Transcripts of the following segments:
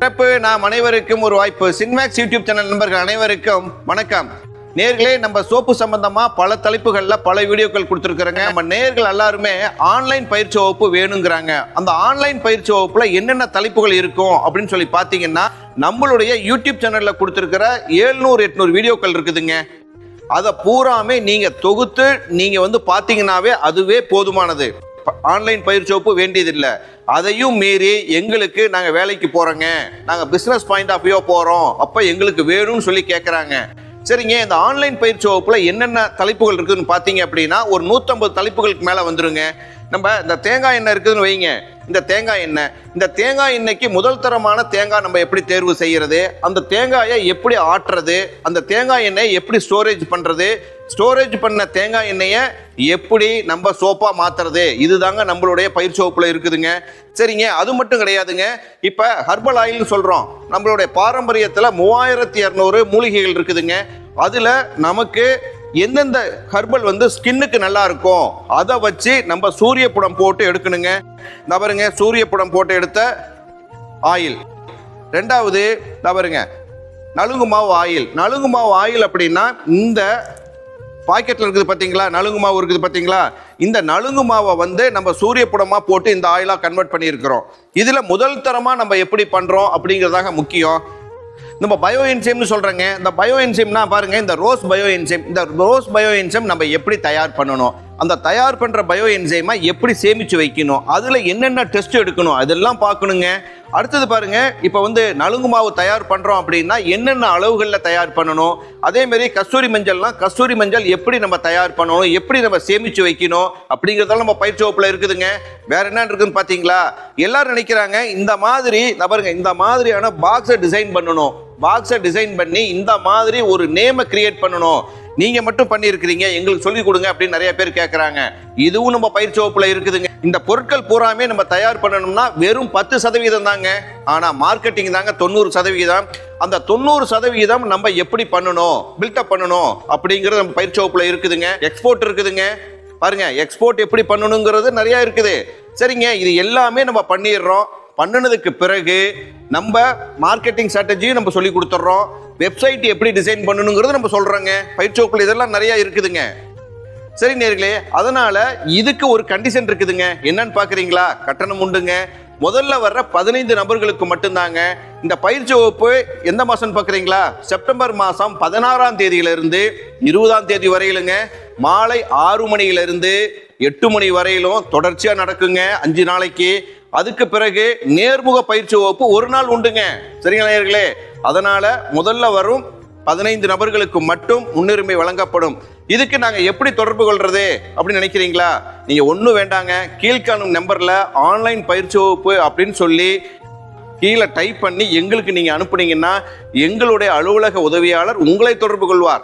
சிறப்பு. நாம் அனைவருக்கும் ஒரு வாய்ப்பு. சின்மேக்ஸ் யூடியூப் சேனல் நண்பர்கள் அனைவருக்கும் வணக்கம். நேர்களே நம்ம சோப்பு சம்பந்தமா பல தலைப்புகள்ல பல வீடியோக்கள் கொடுத்துருக்குறோங்க. நம்ம நேர்கள் எல்லாருமே ஆன்லைன் பயிற்சி வகுப்பு வேணுங்கிறாங்க. அந்த ஆன்லைன் பயிற்சி வகுப்புல என்னென்ன தலைப்புகள் இருக்கும் அப்படின்னு சொல்லி பார்த்தீங்கன்னா நம்மளுடைய யூடியூப் சேனல்ல கொடுத்துருக்கிற ஏழ்நூறு எட்நூறு வீடியோக்கள் இருக்குதுங்க. அதை பூராமே நீங்க தொகுத்து நீங்க வந்து பாத்தீங்கன்னாவே அதுவே போதுமானது. ஆன்லைன் பயிற்சி வகுப்பு வேண்டியதில்லை. அதையும் மீறி எங்களுக்கு நாங்கள் வேலைக்கு போகிறோங்க நாங்கள் பிஸ்னஸ் பாயிண்ட் ஆஃப் வியூ போகிறோம் அப்போ எங்களுக்கு வேணும்னு சொல்லி கேட்குறாங்க சரிங்க இந்த ஆன்லைன் பயிற்சி வகுப்பில் என்னென்ன தலைப்புகள் இருக்குதுன்னு பார்த்தீங்க அப்படின்னா ஒரு நூற்றம்பது தலைப்புகளுக்கு மேலே வந்துருங்க. நம்ம இந்த தேங்காய் எண்ணெய் இருக்குதுன்னு வைங்க. இந்த தேங்காய் எண்ணெய். இந்த தேங்காய் எண்ணெய்க்கு முதல் தரமான தேங்காய் நம்ம எப்படி தேர்வு செய்கிறது அந்த தேங்காயை எப்படி ஆட்டுறது? அந்த தேங்காய் எண்ணெயை எப்படி ஸ்டோரேஜ் பண்ணுறது ஸ்டோரேஜ் பண்ண தேங்காய் எண்ணெயை எப்படி நம்ம சோப்பாக மாற்றுறது இதுதாங்க நம்மளுடைய பயிற்சி சோப்பில் இருக்குதுங்க. சரிங்க அது மட்டும் கிடையாதுங்க. இப்போ ஹர்பல் ஆயில்னு சொல்கிறோம் நம்மளுடைய பாரம்பரியத்தில் மூவாயிரத்தி இரநூறு மூலிகைகள் இருக்குதுங்க. அதில் நமக்கு எந்தெந்த ஹர்பல் வந்து ஸ்கின்னுக்கு நல்லா இருக்கும் அதை வச்சு நம்ம சூரிய புடம் போட்டு எடுக்கணுங்க. நபருங்க சூரிய புடம் போட்டு எடுத்த ஆயில் ரெண்டாவது நபருங்க நலுங்கு மாவு ஆயில் நலுங்கு மாவு ஆயில் அப்படின்னா இந்த பாக்கெட்டில் இருக்குது பார்த்தீங்களா நலுங்கு மாவு இருக்குது பார்த்தீங்களா இந்த நலுங்கு மாவை வந்து நம்ம சூரிய புடமாக போட்டு இந்த ஆயிலாக கன்வெர்ட் பண்ணியிருக்கிறோம். இதில் முதல் தரமாக நம்ம எப்படி பண்ணுறோம் அப்படிங்கிறதாக முக்கியம். நம்ம பயோ என்சைம்னு சொல்கிறேங்க இந்த பயோ என்சைம்னா பாருங்கள் இந்த ரோஸ் பயோ என்சைம் இந்த ரோஸ் பயோ என்சைம் நம்ம எப்படி தயார் பண்ணணும்? அந்த தயார் பண்ணுற பயோ என்சைமை எப்படி சேமித்து வைக்கணும்? அதில் என்னென்ன டெஸ்ட் எடுக்கணும்? அதெல்லாம் பார்க்கணுங்க. அடுத்தது பாருங்க இப்போ வந்து நலுங்கு மாவு தயார் பண்ணுறோம் அப்படின்னா என்னென்ன அளவுகளில் தயார் பண்ணணும்? அதே மாதிரி கஸ்தூரி மஞ்சள்லாம் கஸ்தூரி மஞ்சள் எப்படி நம்ம தயார் பண்ணணும்? எப்படி நம்ம சேமித்து வைக்கணும்? அப்படிங்கிறதெல்லாம் நம்ம பயிற்சி வகுப்பில் இருக்குதுங்க. வேற என்ன இருக்குதுன்னு பார்த்தீங்களா எல்லாரும் நினைக்கிறாங்க இந்த மாதிரி பாருங்க இந்த மாதிரியான பாக்ஸை டிசைன் பண்ணணும். பாக்ஸை டிசைன் பண்ணி இந்த மாதிரி ஒரு நேமை கிரியேட் பண்ணணும். நீங்க மட்டும் பண்ணியிருக்கிறீங்க எங்களுக்கு சொல்லிக் கொடுங்க அப்படின்னு நிறைய பேர் கேட்குறாங்க இதுவும் நம்ம பயிற்சி வகுப்புல இருக்குதுங்க. இந்த பொருட்கள் பூராமே நம்ம தயார் பண்ணணும்னா வெறும் பத்து சதவீதம் தாங்க. ஆனா மார்க்கெட்டிங் தாங்க தொண்ணூறு சதவீதம். அந்த தொண்ணூறு சதவீதம் நம்ம எப்படி பண்ணணும் பில்டப் பண்ணணும் அப்படிங்கிறது நம்ம பயிற்சி வகுப்புல இருக்குதுங்க. எக்ஸ்போர்ட் இருக்குதுங்க. பாருங்க எக்ஸ்போர்ட் எப்படி பண்ணணுங்கிறது நிறைய இருக்குது. சரிங்க இது எல்லாமே நம்ம பண்ணிடுறோம். பண்ணினதுக்கு பிறகு நம்ம மார்க்கெட்டிங் ஸ்ட்ராட்டஜியும் நம்ம சொல்லி கொடுத்துட்றோம் வெப்சைட் எப்படி டிசைன் பண்ணணுங்கிறது நம்ம சொல்கிறோங்க பயிற்சி இதெல்லாம் நிறைய இருக்குதுங்க. சரி நேர்களே அதனால இதுக்கு ஒரு கண்டிஷன் இருக்குதுங்க. என்னன்னு பாக்குறீங்களா கட்டணம் உண்டுங்க. முதல்ல வர்ற பதினைந்து நபர்களுக்கு மட்டும்தாங்க. இந்த பயிற்சி வகுப்பு எந்த மாசம் பாக்குறீங்களா செப்டம்பர் மாசம் பதினாறாம் தேதியிலிருந்து இருபதாம் தேதி வரையிலுங்க. மாலை ஆறு மணியிலிருந்து எட்டு மணி வரையிலும் தொடர்ச்சியா நடக்குங்க. அஞ்சு நாளைக்கு அதுக்கு பிறகு நேர்முக பயிற்சி வகுப்பு ஒரு நாள் உண்டுங்க. சரிங்களா நேயர்களே? அதனால முதல்ல வரும் பதினைந்து நபர்களுக்கு மட்டும் முன்னுரிமை வழங்கப்படும். இதுக்கு நாங்க எப்படி தொடர்பு கொள்றது அப்படின்னு நினைக்கிறீங்களா? நீங்க ஒன்றும் வேண்டாங்க. கீழ்காணும் நம்பர்ல ஆன்லைன் பயிற்சி வகுப்பு அப்படின்னு சொல்லி கீழே டைப் பண்ணி எங்களுக்கு நீங்க அனுப்புனீங்கன்னா எங்களுடைய அலுவலக உதவியாளர் உங்களை தொடர்பு கொள்வார்.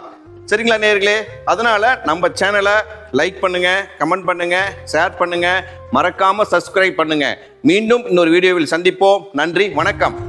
சரிங்களா நேர்களே அதனால நம்ம சேனலை லைக் பண்ணுங்க கமெண்ட் பண்ணுங்க ஷேர் பண்ணுங்க. மறக்காம சப்ஸ்கிரைப் பண்ணுங்க. மீண்டும் இன்னொரு வீடியோவில் சந்திப்போம். நன்றி வணக்கம்.